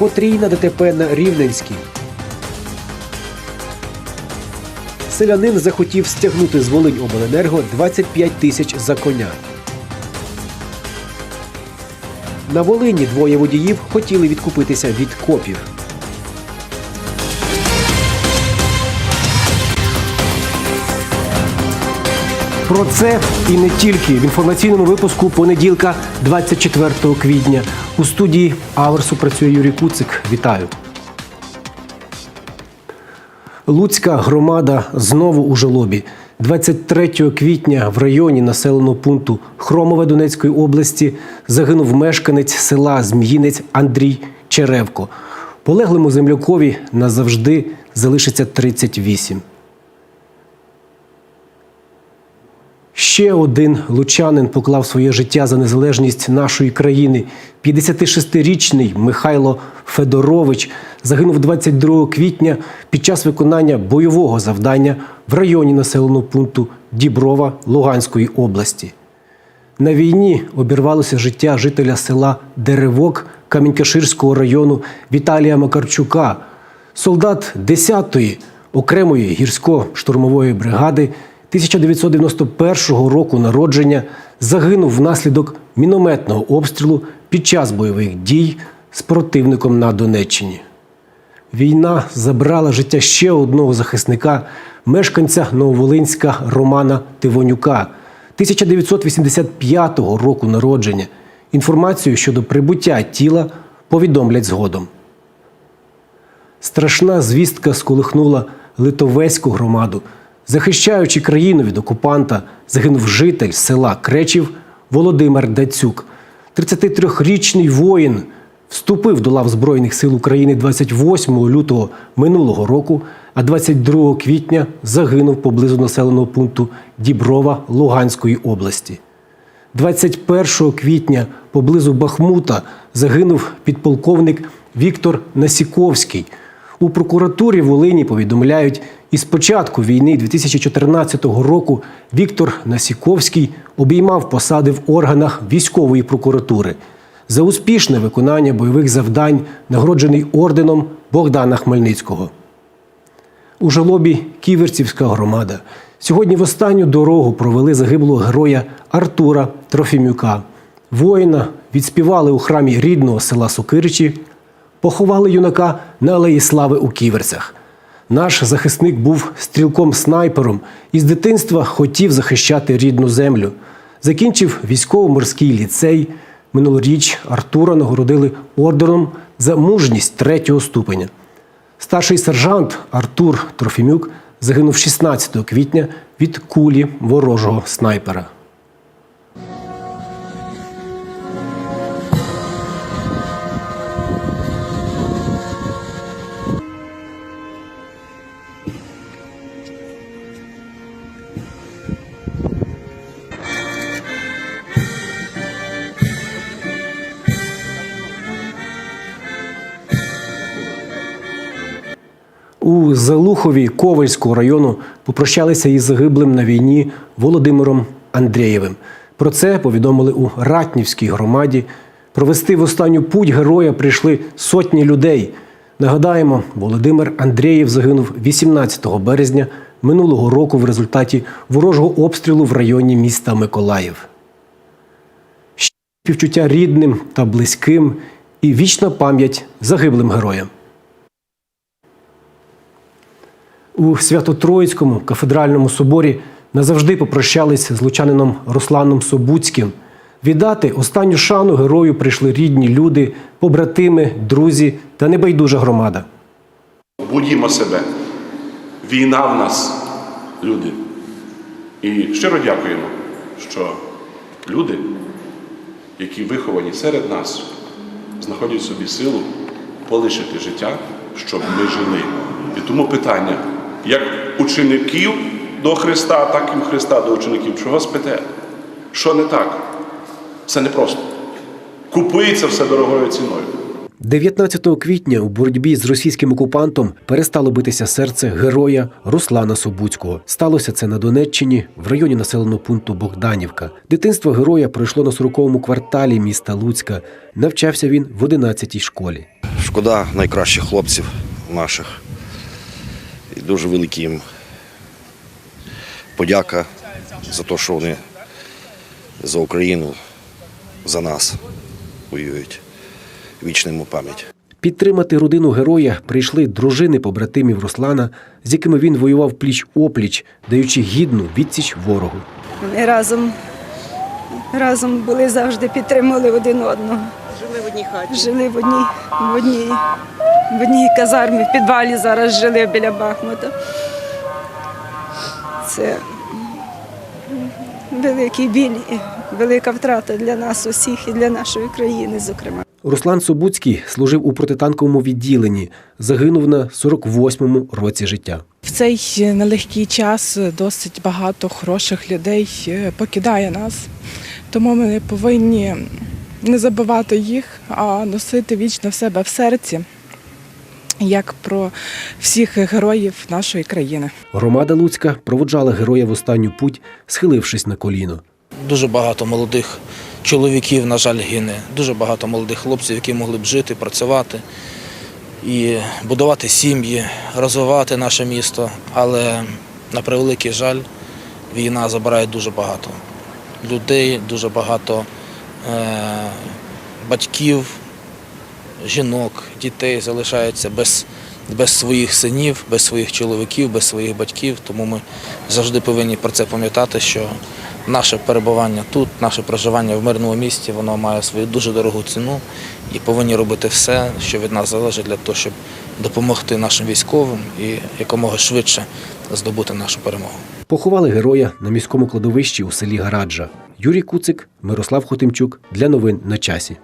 Потрійна ДТП на Рівненській. Селянин захотів стягнути з Волинь обленерго 25 тисяч за коня. На Волині двоє водіїв хотіли відкупитися від копів. Про це і не тільки в інформаційному випуску понеділка, 24 квітня. У студії Аверсу працює Юрій Куцик. Вітаю. Луцька громада знову у жалобі. 23 квітня в районі населеного пункту Хромове Донецької області загинув мешканець села Зміїнець Андрій Черевко. Полеглому землякові назавжди залишиться 38. Ще один лучанин поклав своє життя за незалежність нашої країни. 56-річний Михайло Федорович загинув 22 квітня під час виконання бойового завдання в районі населеного пункту Діброва Луганської області. На війні обірвалося життя жителя села Деревок Камінькаширського району Віталія Макарчука, солдат 10-ї окремої гірсько-штурмової бригади 1991 року народження загинув внаслідок мінометного обстрілу під час бойових дій з противником на Донеччині. Війна забрала життя ще одного захисника, мешканця Нововолинська Романа Тивонюка, 1985 року народження. Інформацію щодо прибуття тіла повідомлять згодом. Страшна звістка сколихнула Литовецьку громаду. Захищаючи країну від окупанта, загинув житель села Кречів Володимир Дацюк. 33-річний воїн вступив до лав Збройних сил України 28 лютого минулого року, а 22 квітня загинув поблизу населеного пункту Діброва Луганської області. 21 квітня поблизу Бахмута загинув підполковник Віктор Насіковський. У прокуратурі Волині повідомляють, із початку війни 2014 року Віктор Насіковський обіймав посади в органах військової прокуратури. За успішне виконання бойових завдань нагороджений орденом Богдана Хмельницького. У жалобі Ківерцівська громада. Сьогодні в останню дорогу провели загиблого героя Артура Трофімюка. Воїна відспівали у храмі рідного села Сокиричі, поховали юнака на Алеї Слави у Ківерцях. Наш захисник був стрілком-снайпером і з дитинства хотів захищати рідну землю. Закінчив військово-морський ліцей. Минулоріч Артура нагородили орденом за мужність третього ступеня. Старший сержант Артур Трофімюк загинув 16 квітня від кулі ворожого снайпера. У Залухові Ковальського району попрощалися із загиблим на війні Володимиром Андрієвим. Про це повідомили у Ратнівській громаді. Провести в останню путь героя прийшли сотні людей. Нагадаємо, Володимир Андрієв загинув 18 березня минулого року в результаті ворожого обстрілу в районі міста Миколаїв. Ще Співчуття рідним та близьким і вічна пам'ять загиблим героям. У Свято-Троїцькому кафедральному соборі назавжди попрощались з лучанином Русланом Собуцьким. Віддати останню шану герою прийшли рідні люди, побратими, друзі та небайдужа громада. Будімо себе. Війна в нас, люди. І щиро дякуємо, що люди, які виховані серед нас, знаходять собі силу полишити життя, щоб ми жили. І тому питання, як учеників до Христа, так і Христа до учеників. Чого спите? Що не так? Це непросто. Купується все дорогою ціною. 19 квітня у боротьбі з російським окупантом перестало битися серце героя Руслана Собуцького. Сталося це на Донеччині в районі населеного пункту Богданівка. Дитинство героя пройшло на 40-му кварталі міста Луцька. Навчався він в 11-й школі. Шкода найкращих хлопців наших. І дуже великий їм подяка за те, що вони за Україну, за нас воюють. Вічна йому пам'ять. Підтримати родину героя прийшли дружини побратимів Руслана, з якими він воював пліч опліч, даючи гідну відсіч ворогу. Вони разом, разом були завжди, підтримували один одного. Жили в одній хаті. Жили в одній, в одній, в одній казармі, в підвалі зараз жили біля Бахмута. Це великий біль і велика втрата для нас усіх і для нашої країни, зокрема. Руслан Собуцький служив у протитанковому відділенні, загинув на 48-му році життя. В цей нелегкий час досить багато хороших людей е, покидає нас, тому ми повинні не забувати їх, а носити вічно в себе в серці, як про всіх героїв нашої країни. Громада Луцька проводжала героя в останню путь, схилившись на коліно. Дуже багато молодих чоловіків, на жаль, гине. Дуже багато молодих хлопців, які могли б жити, працювати і будувати сім'ї, розвивати наше місто. Але на превеликий жаль, війна забирає дуже багато людей, дуже багато батьків, жінок, дітей залишаються без, без своїх синів, без своїх чоловіків, без своїх батьків. Тому ми завжди повинні про це пам'ятати, що наше перебування тут, наше проживання в мирному місті, воно має свою дуже дорогу ціну і повинні робити все, що від нас залежить для того, щоб допомогти нашим військовим і якомога швидше здобути нашу перемогу. Поховали героя на міському кладовищі у селі Гараджа. Юрій Куцик, Мирослав Хотимчук для новин на часі.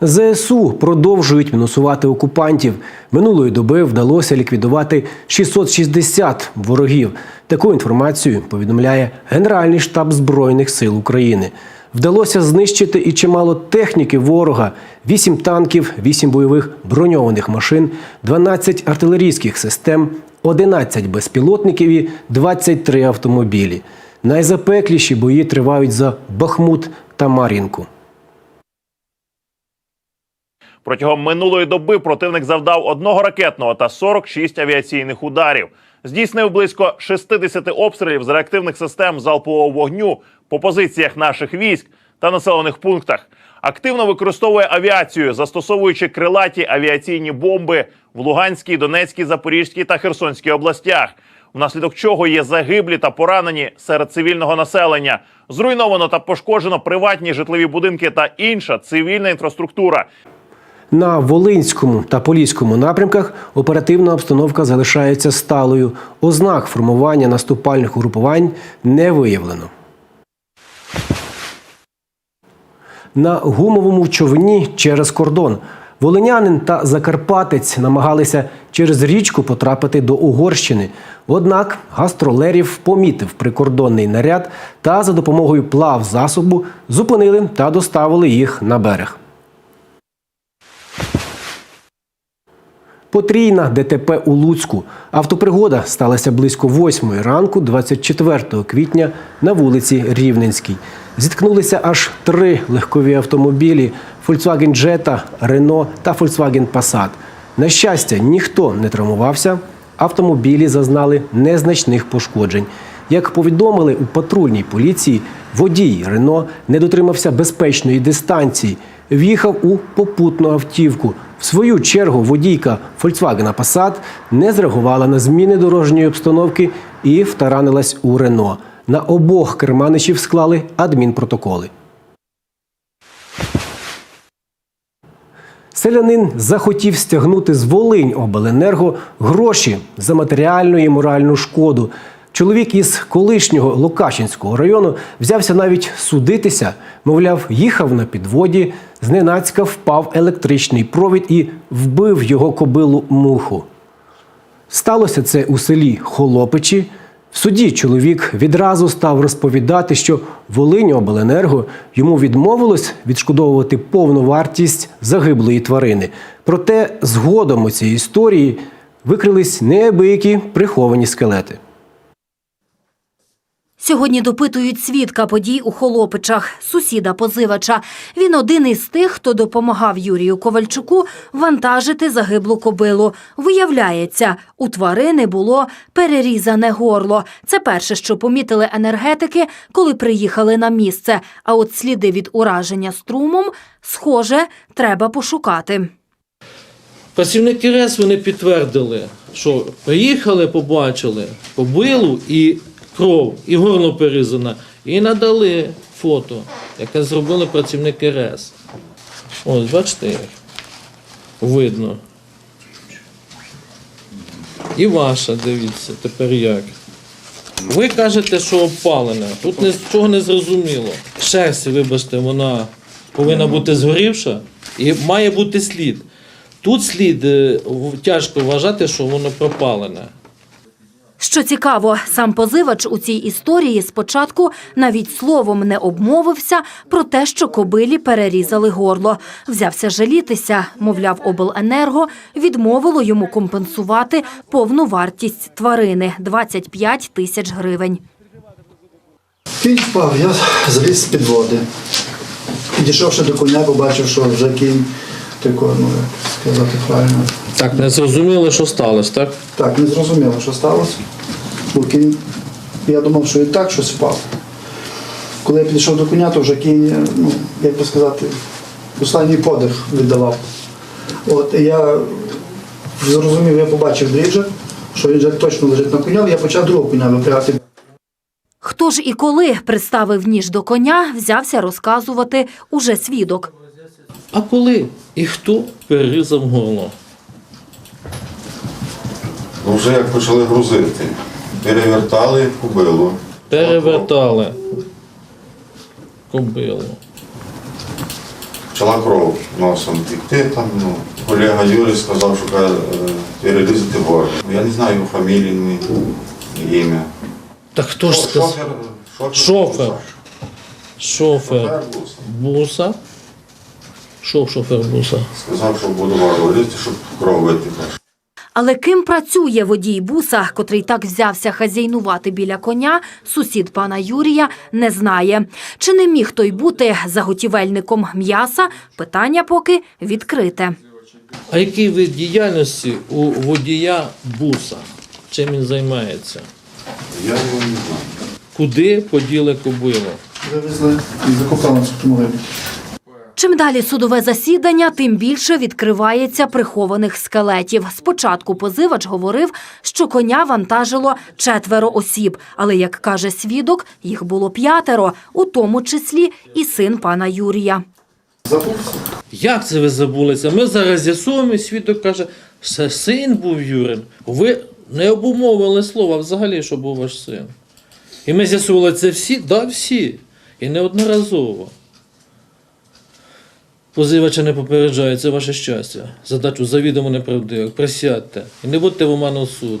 ЗСУ продовжують мінусувати окупантів. Минулої доби вдалося ліквідувати 660 ворогів. Таку інформацію повідомляє Генеральний штаб Збройних сил України. Вдалося знищити і чимало техніки ворога: 8 танків, 8 бойових броньованих машин, 12 артилерійських систем, 11 безпілотників і 23 автомобілі. Найзапекліші бої тривають за Бахмут та Мар'їнку. Протягом минулої доби противник завдав одного ракетного та 46 авіаційних ударів. Здійснив близько 60 обстрілів з реактивних систем залпового вогню по позиціях наших військ та населених пунктах. Активно використовує авіацію, застосовуючи крилаті авіаційні бомби в Луганській, Донецькій, Запорізькій та Херсонській областях. Внаслідок чого є загиблі та поранені серед цивільного населення. Зруйновано та пошкоджено приватні житлові будинки та інша цивільна інфраструктура. На Волинському та Поліському напрямках оперативна обстановка залишається сталою. Ознак формування наступальних угрупувань не виявлено. На гумовому човні через кордон волинянин та закарпатець намагалися через річку потрапити до Угорщини. Однак гастролерів помітив прикордонний наряд та за допомогою плав засобу зупинили та доставили їх на берег. Потрійна ДТП у Луцьку. Автопригода сталася близько 8 ранку 24 квітня на вулиці Рівненській. Зіткнулися аж три легкові автомобілі Volkswagen Jetta, Renault та Volkswagen Passat. На щастя, ніхто не травмувався. Автомобілі зазнали незначних пошкоджень. Як повідомили у патрульній поліції, водій Рено не дотримався безпечної дистанції, в'їхав у попутну автівку. В свою чергу водійка Volkswagen Passat не зреагувала на зміни дорожньої обстановки і втаранилась у Рено. На обох керманичів склали адмінпротоколи. Селянин захотів стягнути з Волинь обленерго гроші за матеріальну і моральну шкоду. Чоловік із колишнього Локачинського району взявся навіть судитися, мовляв, їхав на підводі, зненацька впав електричний провід і вбив його кобилу муху. Сталося це у селі Холопичі. В суді чоловік відразу став розповідати, що Волинь обленерго йому відмовилось відшкодовувати повну вартість загиблої тварини. Проте згодом у цій історії викрились неабиякі приховані скелети. Сьогодні допитують свідка подій у Холопичах, сусіда позивача. Він один із тих, хто допомагав Юрію Ковальчуку вантажити загиблу кобилу. Виявляється, у тварини було перерізане горло. Це перше, що помітили енергетики, коли приїхали на місце. А от сліди від ураження струмом, схоже, треба пошукати. Працівники РЕС вони підтвердили, що приїхали, побачили кобилу і кров, і горло перерізане, і надали фото, яке зробили працівники РЕС. Ось, бачите, видно. І ваша, дивіться, тепер як. Ви кажете, що опалене. Тут нічого не зрозуміло. Шерсть, вибачте, вона повинна бути згорівша і має бути слід. Тут слід е, тяжко вважати, що воно пропалене. Що цікаво, сам позивач у цій історії спочатку навіть словом не обмовився про те, що кобилі перерізали горло. Взявся жалітися, мовляв, обленерго відмовило йому компенсувати повну вартість тварини 25 тисяч гривень. Кінь впав, я заліз з-під води. Підійшовши до коня, побачив, що вже кінь ну як сказати правильно. Так, не зрозуміло, що сталося, так? Так, не зрозуміло, що сталося. Бо кінь, я думав, що і так щось впав. Коли я підійшов до коня, то вже кінь, ну, як би сказати, останній подих віддавав. От і я зрозумів, я побачив дріжджа, що він вже точно лежить на коня, я почав другого коня випрягати. Хто ж і коли приставив ніж до коня, взявся розказувати уже свідок. А коли і хто перерізав горло? Ну, вже як почали грузити, перевертали кубилу. Перевертали кобилу. Почала кров носом текти там, ну, колега Юрій сказав, що каже, е, перерізати горло. Я не знаю його фамілії, ім'я. Так хто ж сказав? Шофер, шофер, Шофер. буса. Шофер Шофер буса. Шофер буса? Сказав, що буду горло щоб кров витекла. Але ким працює водій буса, котрий так взявся хазяйнувати біля коня, сусід пана Юрія не знає. Чи не міг той бути заготівельником м'яса? Питання поки відкрите. А який вид діяльності у водія буса? Чим він займається? Я його не знаю. Куди поділи кобилу? Вивезли і закопали в автомобілі. Чим далі судове засідання, тим більше відкривається прихованих скелетів. Спочатку позивач говорив, що коня вантажило четверо осіб, але, як каже свідок, їх було п'ятеро, у тому числі і син пана Юрія. Як це ви забулися? Ми зараз з'ясуємо, і свідок каже, що син був Юрин. Ви не обумовили слова взагалі, що був ваш син. І ми з'ясували це всі, да, всі. І неодноразово. Позивача не попереджає, це ваше щастя. Задачу завідомо неправдивих. Присядьте. І не будьте в оману суд.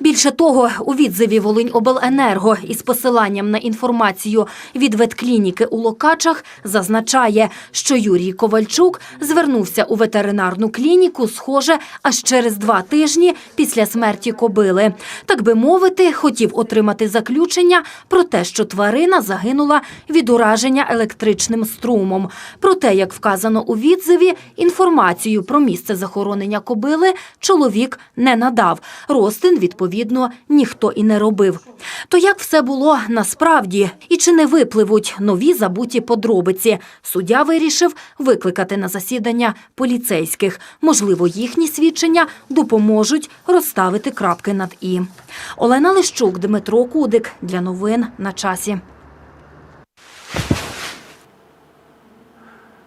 Більше того, у відзиві Волиньобленерго із посиланням на інформацію від ветклініки у Локачах зазначає, що Юрій Ковальчук звернувся у ветеринарну клініку, схоже, аж через два тижні після смерті кобили. Так би мовити, хотів отримати заключення про те, що тварина загинула від ураження електричним струмом. Проте, як вказано у відзиві, інформацію про місце захоронення кобили чоловік не надав. Ростин, відповідно, ніхто і не робив. То як все було насправді? І чи не випливуть нові забуті подробиці? Суддя вирішив викликати на засідання поліцейських. Можливо, їхні свідчення допоможуть розставити крапки над «і». Олена Лищук, Дмитро Кудик. Для новин на часі.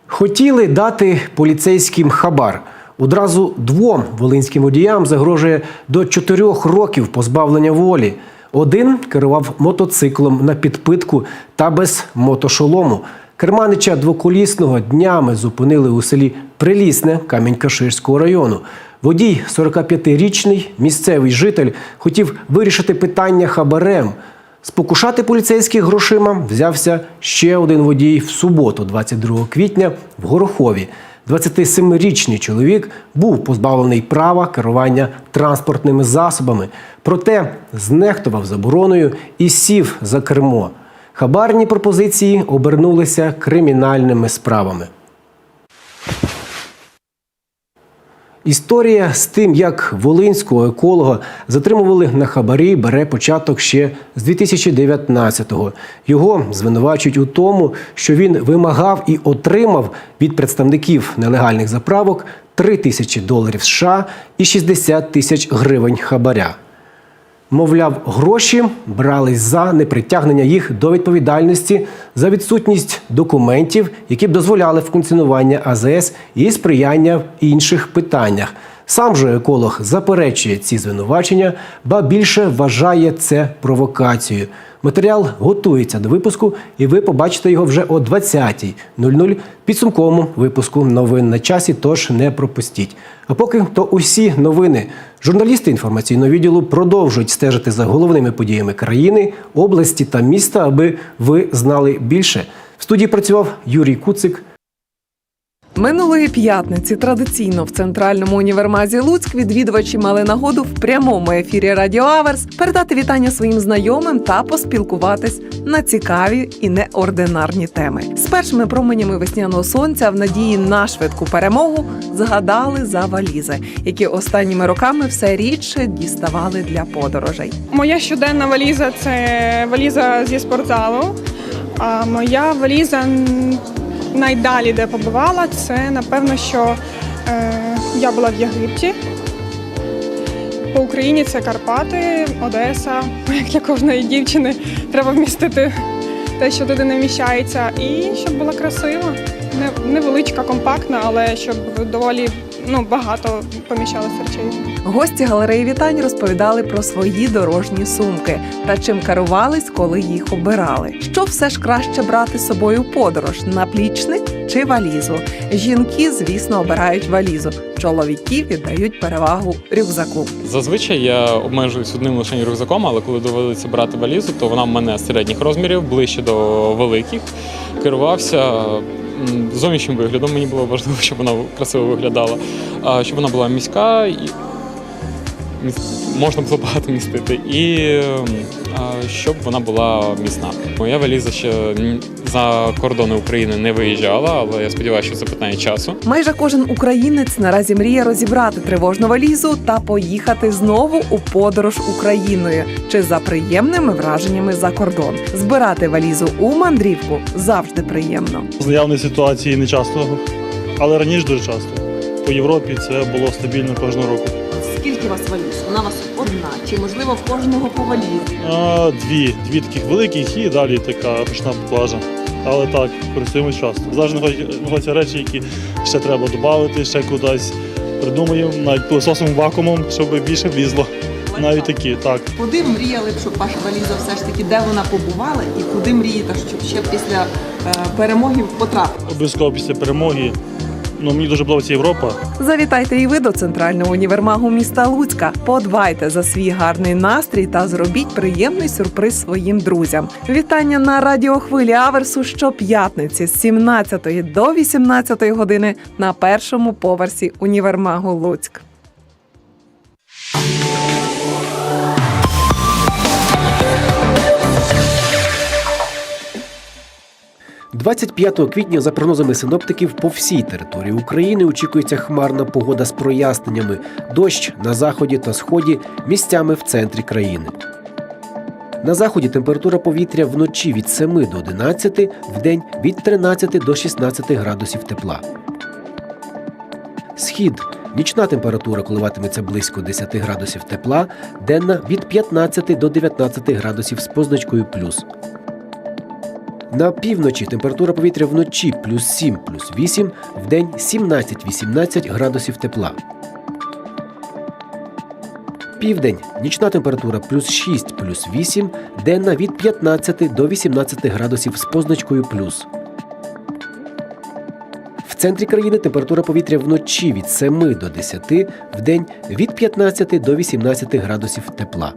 Хотіли дати поліцейським хабар. Одразу двом волинським водіям загрожує до чотирьох років позбавлення волі. Один керував мотоциклом на підпитку та без мотошолому. Керманича двоколісного днями зупинили у селі Прилісне Камінь-Каширського району. Водій, 45-річний місцевий житель, хотів вирішити питання хабарем. Спокушати поліцейських грошима взявся ще один водій в суботу, 22 квітня, в Горохові. 27-річний чоловік був позбавлений права керування транспортними засобами, проте знехтував забороною і сів за кермо. Хабарні пропозиції обернулися кримінальними справами. Історія з тим, як волинського еколога затримували на хабарі, бере початок ще з 2019-го. Його звинувачують у тому, що він вимагав і отримав від представників нелегальних заправок 3 тисячі доларів США і 60 тисяч гривень хабаря. Мовляв, гроші брались за непритягнення їх до відповідальності за відсутність документів, які б дозволяли функціонування АЗС і сприяння в інших питаннях. Сам же еколог заперечує ці звинувачення, ба більше вважає це провокацією. Матеріал готується до випуску, і ви побачите його вже о 20.00 в підсумковому випуску новин на часі. Тож не пропустіть. А поки то усі новини. Журналісти інформаційного відділу продовжують стежити за головними подіями країни, області та міста, аби ви знали більше. В студії працював Юрій Куцик. Минулої п'ятниці традиційно в центральному універмазі Луцьк відвідувачі мали нагоду в прямому ефірі Радіо Аверс передати вітання своїм знайомим та поспілкуватись на цікаві і неординарні теми. З першими променями весняного сонця в надії на швидку перемогу згадали за валізи, які останніми роками все рідше діставали для подорожей. Моя щоденна валіза це валіза зі спортзалу. А моя валіза найдалі, де побувала, це напевно, що е, я була в Єгипті. По Україні це Карпати, Одеса. Як для кожної дівчини треба вмістити те, що туди не вміщається. І щоб була красива, невеличка, компактна, але щоб доволі ну, багато поміщалося речей. Гості галереї вітань розповідали про свої дорожні сумки та чим керувались, коли їх обирали. Що все ж краще брати з собою в подорож наплічник чи валізу? Жінки, звісно, обирають валізу. Чоловіки віддають перевагу рюкзаку. Зазвичай я обмежуюсь одним лише рюкзаком, але коли доводиться брати валізу, то вона в мене середніх розмірів, ближче до великих. Керувався зовнішнім виглядом. Мені було важливо, щоб вона красиво виглядала, щоб вона була міська можна було багато містити, і щоб вона була міцна. Моя валіза ще за кордони України не виїжджала, але я сподіваюся, що це питання часу. Майже кожен українець наразі мріє розібрати тривожну валізу та поїхати знову у подорож Україною чи за приємними враженнями за кордон. Збирати валізу у мандрівку завжди приємно. З наявної ситуації не часто, але раніше дуже часто. По Європі це було стабільно кожного року. Скільки у вас валіз? Вона у вас одна чи можливо в кожного по валізі? А, дві, дві таких великих і далі така ручна плажа. Але так, користуємось часто. Завжди знаходять- знаходяться речі, які ще треба додати, ще кудись придумаємо, навіть пилососом вакуумом, щоб більше влізло. Навіть такі, так. Куди мріяли б, щоб ваша валіза все ж таки, де вона побувала, і куди мрієте, щоб ще після е, перемоги потрапити? Обов'язково після перемоги. Ну, мені дуже подобається Європа. Завітайте і ви до центрального універмагу міста Луцька. Подбайте за свій гарний настрій та зробіть приємний сюрприз своїм друзям. Вітання на радіохвилі Аверсу щоп'ятниці з 17 до 18 години на першому поверсі універмагу Луцьк. 25 квітня, за прогнозами синоптиків, по всій території України очікується хмарна погода з проясненнями, дощ на заході та сході, місцями в центрі країни. На заході температура повітря вночі від 7 до 11, вдень від 13 до 16 градусів тепла. Схід. Нічна температура коливатиметься близько 10 градусів тепла, денна від 15 до 19 градусів з позначкою плюс. На півночі температура повітря вночі плюс 7, плюс 8, вдень 17-18 градусів тепла. Південь нічна температура плюс 6, плюс 8, денна від 15 до 18 градусів з позначкою плюс. В центрі країни температура повітря вночі від 7 до 10, вдень від 15 до 18 градусів тепла.